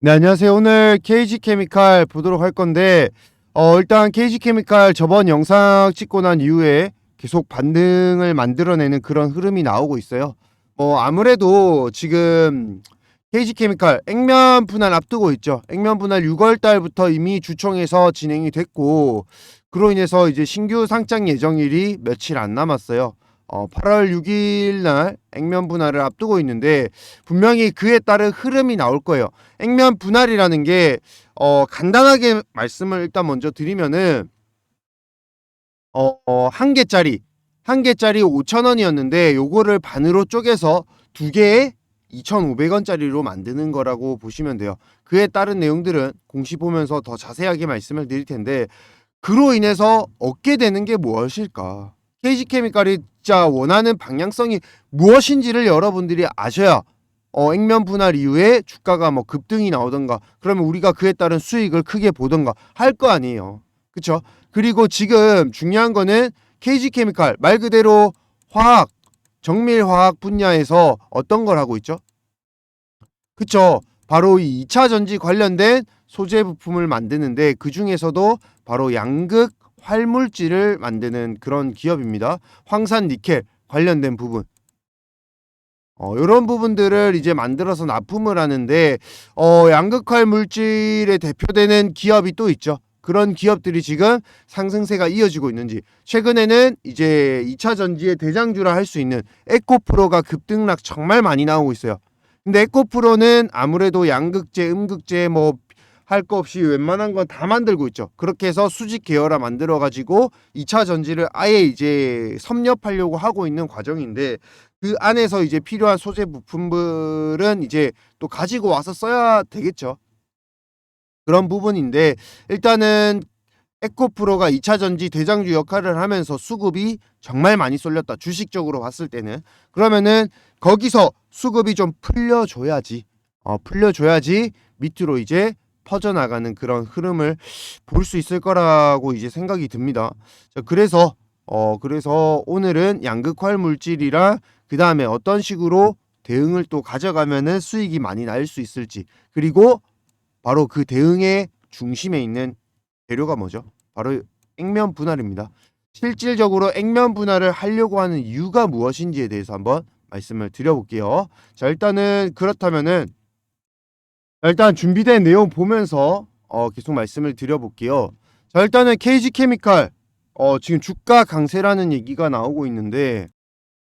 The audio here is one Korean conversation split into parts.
네, 안녕하세요. 오늘 KG케미칼 보도록 할 건데, 어, 일단 KG케미칼 저번 영상 찍고 난 이후에 계속 반등을 만들어내는 그런 흐름이 나오고 있어요. 뭐, 아무래도 지금 KG케미칼 액면 분할 앞두고 있죠. 액면 분할 6월 달부터 이미 주총에서 진행이 됐고, 그로 인해서 이제 신규 상장 예정일이 며칠 안 남았어요. 어, 8월 6일 날 액면 분할을 앞두고 있는데, 분명히 그에 따른 흐름이 나올 거예요. 액면 분할이라는 게 어, 간단하게 말씀을 일단 먼저 드리면은 어, 어, 한 개짜리 한 개짜리 5,000원이었는데 요거를 반으로 쪼개서 두 개에 2,500원짜리로 만드는 거라고 보시면 돼요. 그에 따른 내용들은 공시 보면서 더 자세하게 말씀을 드릴 텐데 그로 인해서 얻게 되는 게 무엇일까? KG케미칼이 진짜 원하는 방향성이 무엇인지를 여러분들이 아셔야 어, 액면 분할 이후에 주가가 뭐 급등이 나오던가 그러면 우리가 그에 따른 수익을 크게 보던가 할 거 아니에요. 그쵸? 그리고 지금 중요한 거는 KG케미칼 말 그대로 화학, 정밀 화학 분야에서 어떤 걸 하고 있죠? 그쵸? 바로 이 2차 전지 관련된 소재 부품을 만드는데 그 중에서도 바로 양극 활물질을 만드는 그런 기업입니다. 황산 니켈 관련된 부분. 어, 이런 부분들을 이제 만들어서 납품을 하는데 어, 양극활 물질에 대표되는 기업이 또 있죠. 그런 기업들이 지금 상승세가 이어지고 있는지 최근에는 이제 2차 전지의 대장주라 할 수 있는 에코프로가 급등락 정말 많이 나오고 있어요. 근데 에코프로는 아무래도 양극재, 음극재 뭐 할 거 없이 웬만한 건 다 만들고 있죠. 그렇게 해서 수직 계열화 만들어 가지고 2차 전지를 아예 이제 섭렵하려고 하고 있는 과정인데 그 안에서 이제 필요한 소재 부품들은 이제 또 가지고 와서 써야 되겠죠. 그런 부분인데 일단은 에코프로가 2차 전지 대장주 역할을 하면서 수급이 정말 많이 쏠렸다. 주식적으로 봤을 때는 그러면은 거기서 수급이 좀 풀려줘야지. 어, 풀려줘야지 밑으로 이제 퍼져나가는 그런 흐름을 볼 수 있을 거라고 이제 생각이 듭니다. 자, 그래서 어 그래서 오늘은 양극활 물질이랑 그 다음에 어떤 식으로 대응을 또 가져가면은 수익이 많이 날 수 있을지 그리고 바로 그 대응의 중심에 있는 재료가 뭐죠? 바로 액면 분할입니다. 실질적으로 액면 분할을 하려고 하는 이유가 무엇인지에 대해서 한번 말씀을 드려볼게요. 자 일단은 그렇다면은 자, 일단 준비된 내용 보면서 어, 계속 말씀을 드려볼게요. 자 일단은 KG케미칼 어, 지금 주가 강세라는 얘기가 나오고 있는데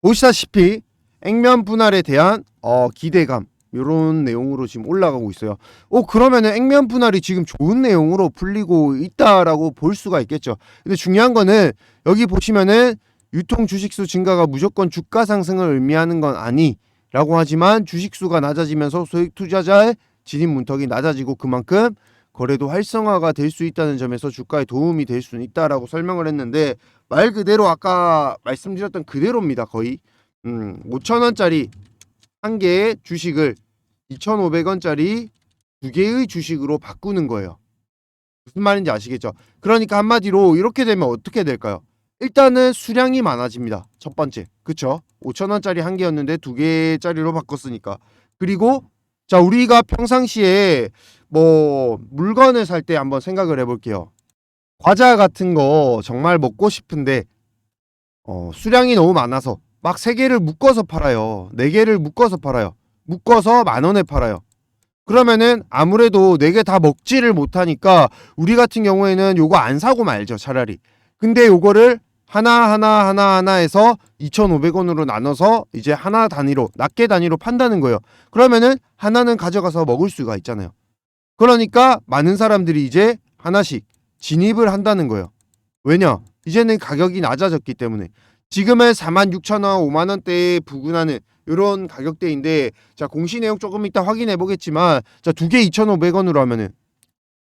보시다시피 액면 분할에 대한 어, 기대감 이런 내용으로 지금 올라가고 있어요. 어 그러면은 액면 분할이 지금 좋은 내용으로 풀리고 있다라고 볼 수가 있겠죠. 근데 중요한 거는 여기 보시면은 유통 주식수 증가가 무조건 주가 상승을 의미하는 건 아니라고 하지만 주식수가 낮아지면서 소액 투자자의 진입 문턱이 낮아지고 그만큼 거래도 활성화가 될 수 있다는 점에서 주가에 도움이 될 수는 있다라고 설명을 했는데 말 그대로 아까 말씀드렸던 그대로입니다. 거의 음, 5천 원짜리 한 개의 주식을 2,500원짜리 두 개의 주식으로 바꾸는 거예요. 무슨 말인지 아시겠죠? 그러니까 한마디로 이렇게 되면 어떻게 될까요? 일단은 수량이 많아집니다. 첫 번째. 그쵸? 5,000원짜리 한 개였는데 두 개짜리로 바꿨으니까. 그리고 자, 우리가 평상시에 뭐 물건을 살 때 한번 생각을 해볼게요. 과자 같은 거 정말 먹고 싶은데 어, 수량이 너무 많아서 막 세 개를 묶어서 팔아요. 네 개를 묶어서 팔아요. 묶어서 만 원에 팔아요. 그러면은 아무래도 네 개 다 먹지를 못하니까 우리 같은 경우에는 요거 안 사고 말죠 차라리. 근데 요거를 하나 하나 하나 하나 해서 2,500원으로 나눠서 이제 하나 단위로 낱개 단위로 판다는 거예요. 그러면은 하나는 가져가서 먹을 수가 있잖아요. 그러니까 많은 사람들이 이제 하나씩 진입을 한다는 거예요. 왜냐? 이제는 가격이 낮아졌기 때문에 지금은 46,000원, 5만 원대에 부근하는 이런 가격대인데 자 공시 내용 조금 이따 확인해 보겠지만 자두 개 2,500원으로 하면은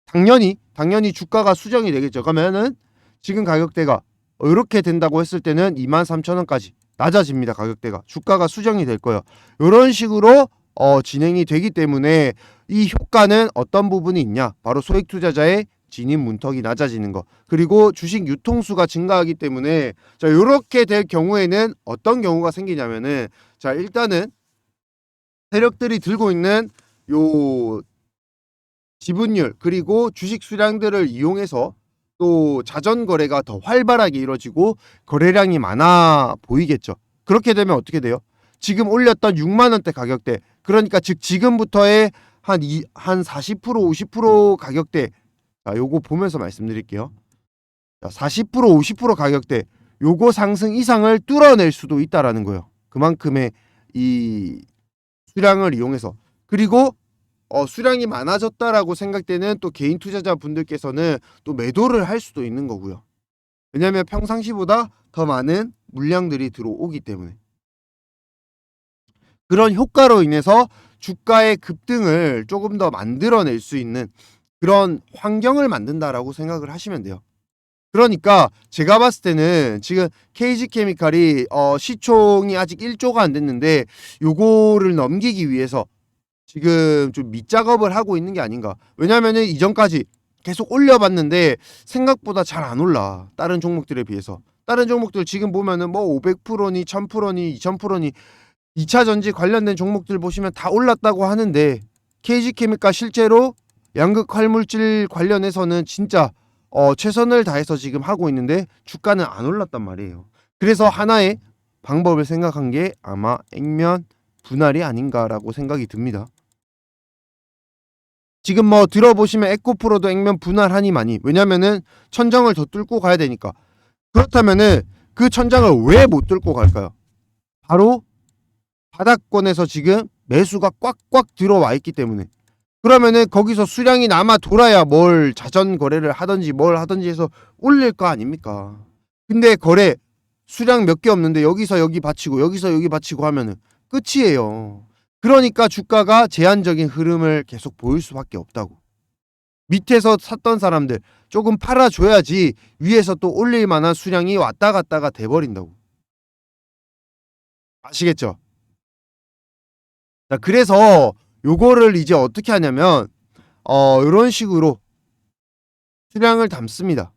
당연히 당연히 주가가 수정이 되겠죠. 그러면은 지금 가격대가 이렇게 된다고 했을 때는 23,000원까지 낮아집니다. 가격대가 주가가 수정이 될 거예요. 이런 식으로 어, 진행이 되기 때문에 이 효과는 어떤 부분이 있냐? 바로 소액 투자자의 진입 문턱이 낮아지는 거. 그리고 주식 유통수가 증가하기 때문에 자, 이렇게 될 경우에는 어떤 경우가 생기냐면은 자, 일단은 세력들이 들고 있는 요 지분율 그리고 주식 수량들을 이용해서 또 자전 거래가 더 활발하게 이루어지고 거래량이 많아 보이겠죠. 그렇게 되면 어떻게 돼요? 지금 올렸던 6만 원대 가격대 그러니까 즉 지금부터의 한, 이, 한 40% 50% 가격대 자 요거 보면서 말씀드릴게요. 자, 40% 50% 가격대 요거 상승 이상을 뚫어낼 수도 있다라는 거예요. 그만큼의 이 수량을 이용해서 그리고 어, 수량이 많아졌다라고 생각되는 또 개인 투자자 분들께서는 또 매도를 할 수도 있는 거고요. 왜냐하면 평상시보다 더 많은 물량들이 들어오기 때문에 그런 효과로 인해서 주가의 급등을 조금 더 만들어낼 수 있는 그런 환경을 만든다라고 생각을 하시면 돼요. 그러니까 제가 봤을 때는 지금 KG 케미칼이 어 시총이 아직 1조가 안 됐는데 요거를 넘기기 위해서 지금 좀 밑작업을 하고 있는 게 아닌가. 왜냐면은 이전까지 계속 올려봤는데 생각보다 잘 안 올라. 다른 종목들에 비해서. 다른 종목들 지금 보면은 뭐 500%니 1000%니 2000%니 2차 전지 관련된 종목들 보시면 다 올랐다고 하는데 KG 케미칼 실제로 양극 활물질 관련해서는 진짜 어, 최선을 다해서 지금 하고 있는데 주가는 안 올랐단 말이에요. 그래서 하나의 방법을 생각한 게 아마 액면 분할이 아닌가라고 생각이 듭니다. 지금 뭐 들어보시면 에코프로도 액면 분할하니 많이 왜냐면은 천장을 더 뚫고 가야 되니까 그렇다면은 그 천장을 왜 못 뚫고 갈까요? 바로 바닥권에서 지금 매수가 꽉꽉 들어와 있기 때문에 그러면은 거기서 수량이 남아 돌아야 뭘 자전 거래를 하든지 뭘 하든지 해서 올릴 거 아닙니까? 근데 거래 수량 몇 개 없는데 여기서 여기 받치고 여기서 여기 받치고 하면은 끝이에요. 그러니까 주가가 제한적인 흐름을 계속 보일 수밖에 없다고. 밑에서 샀던 사람들 조금 팔아줘야지 위에서 또 올릴 만한 수량이 왔다 갔다가 돼버린다고. 아시겠죠? 자, 그래서 요거를 이제 어떻게 하냐면 어 이런 식으로 수량을 담습니다.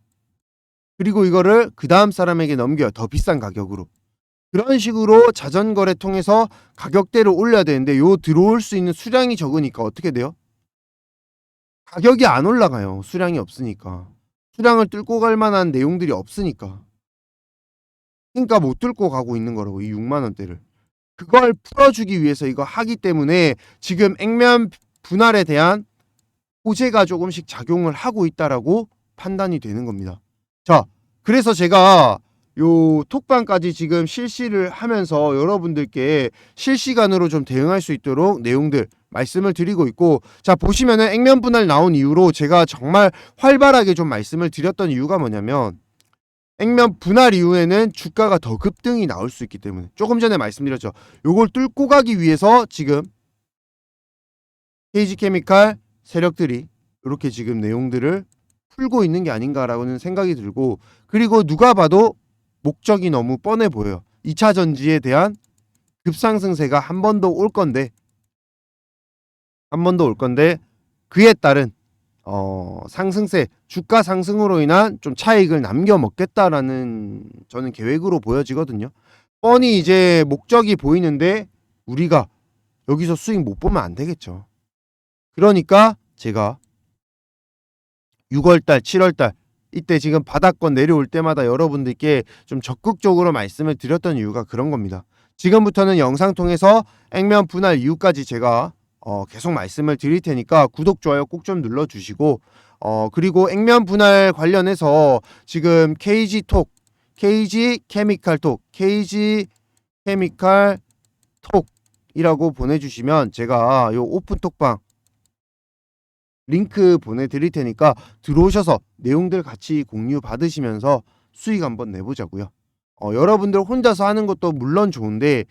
그리고 이거를 그 다음 사람에게 넘겨요. 더 비싼 가격으로. 그런 식으로 자전거래 통해서 가격대를 올려야 되는데 요 들어올 수 있는 수량이 적으니까 어떻게 돼요? 가격이 안 올라가요. 수량이 없으니까. 수량을 뚫고 갈 만한 내용들이 없으니까. 그러니까 못 뚫고 가고 있는 거라고 이 6만 원대를. 그걸 풀어주기 위해서 이거 하기 때문에 지금 액면 분할에 대한 호재가 조금씩 작용을 하고 있다라고 판단이 되는 겁니다. 자, 그래서 제가 요 톡방까지 지금 실시를 하면서 여러분들께 실시간으로 좀 대응할 수 있도록 내용들 말씀을 드리고 있고 자 보시면은 액면 분할 나온 이후로 제가 정말 활발하게 좀 말씀을 드렸던 이유가 뭐냐면 액면 분할 이후에는 주가가 더 급등이 나올 수 있기 때문에 조금 전에 말씀드렸죠. 요걸 뚫고 가기 위해서 지금 KG케미칼 세력들이 이렇게 지금 내용들을 풀고 있는 게 아닌가라고는 생각이 들고 그리고 누가 봐도 목적이 너무 뻔해 보여요. 2차 전지에 대한 급상승세가 한 번 더 올 건데 한 번 더 올 건데 그에 따른 어, 상승세 주가 상승으로 인한 좀 차익을 남겨 먹겠다라는 저는 계획으로 보여지거든요. 뻔히 이제 목적이 보이는데 우리가 여기서 수익 못 보면 안 되겠죠. 그러니까 제가 6월달, 7월달 이때 지금 바닥권 내려올 때마다 여러분들께 좀 적극적으로 말씀을 드렸던 이유가 그런 겁니다. 지금부터는 영상 통해서 액면 분할 이유까지 제가 어, 계속 말씀을 드릴 테니까 구독, 좋아요 꼭 좀 눌러주시고 어, 그리고 액면 분할 관련해서 지금 KG톡, KG 케미칼 톡, KG 케미칼 톡이라고 보내주시면 제가 요 오픈 톡방 링크 보내드릴 테니까 들어오셔서 내용들 같이 공유 받으시면서 수익 한번 내보자고요. 어, 여러분들 혼자서 하는 것도 물론 좋은데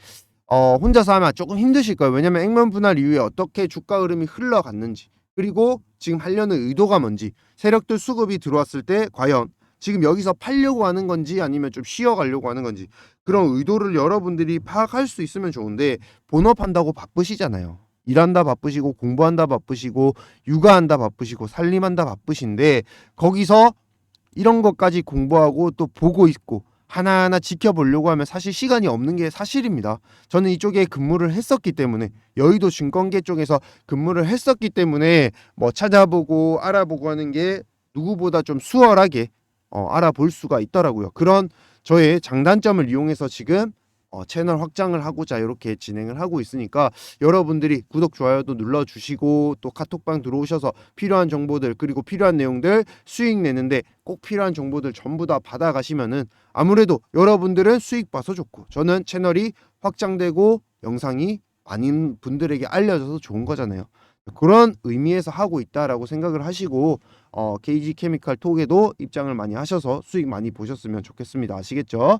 어, 혼자서 하면 조금 힘드실 거예요. 왜냐면 액면 분할 이후에 어떻게 주가 흐름이 흘러갔는지 그리고 지금 하려는 의도가 뭔지 세력들 수급이 들어왔을 때 과연 지금 여기서 팔려고 하는 건지 아니면 좀 쉬어가려고 하는 건지 그런 의도를 여러분들이 파악할 수 있으면 좋은데 본업한다고 바쁘시잖아요. 일한다 바쁘시고 공부한다 바쁘시고 육아한다 바쁘시고 살림한다 바쁘신데 거기서 이런 것까지 공부하고 또 보고 있고 하나하나 지켜보려고 하면 사실 시간이 없는 게 사실입니다. 저는 이쪽에 근무를 했었기 때문에 여의도 증권계 쪽에서 근무를 했었기 때문에 뭐 찾아보고 알아보고 하는 게 누구보다 좀 수월하게 어, 알아볼 수가 있더라고요. 그런 저의 장단점을 이용해서 지금 어, 채널 확장을 하고자 이렇게 진행을 하고 있으니까 여러분들이 구독 좋아요도 눌러주시고 또 카톡방 들어오셔서 필요한 정보들 그리고 필요한 내용들 수익 내는데 꼭 필요한 정보들 전부 다 받아가시면은 아무래도 여러분들은 수익 봐서 좋고 저는 채널이 확장되고 영상이 많은 분들에게 알려져서 좋은 거잖아요. 그런 의미에서 하고 있다라고 생각을 하시고 어, KG 케미칼 톡에도 입장을 많이 하셔서 수익 많이 보셨으면 좋겠습니다. 아시겠죠?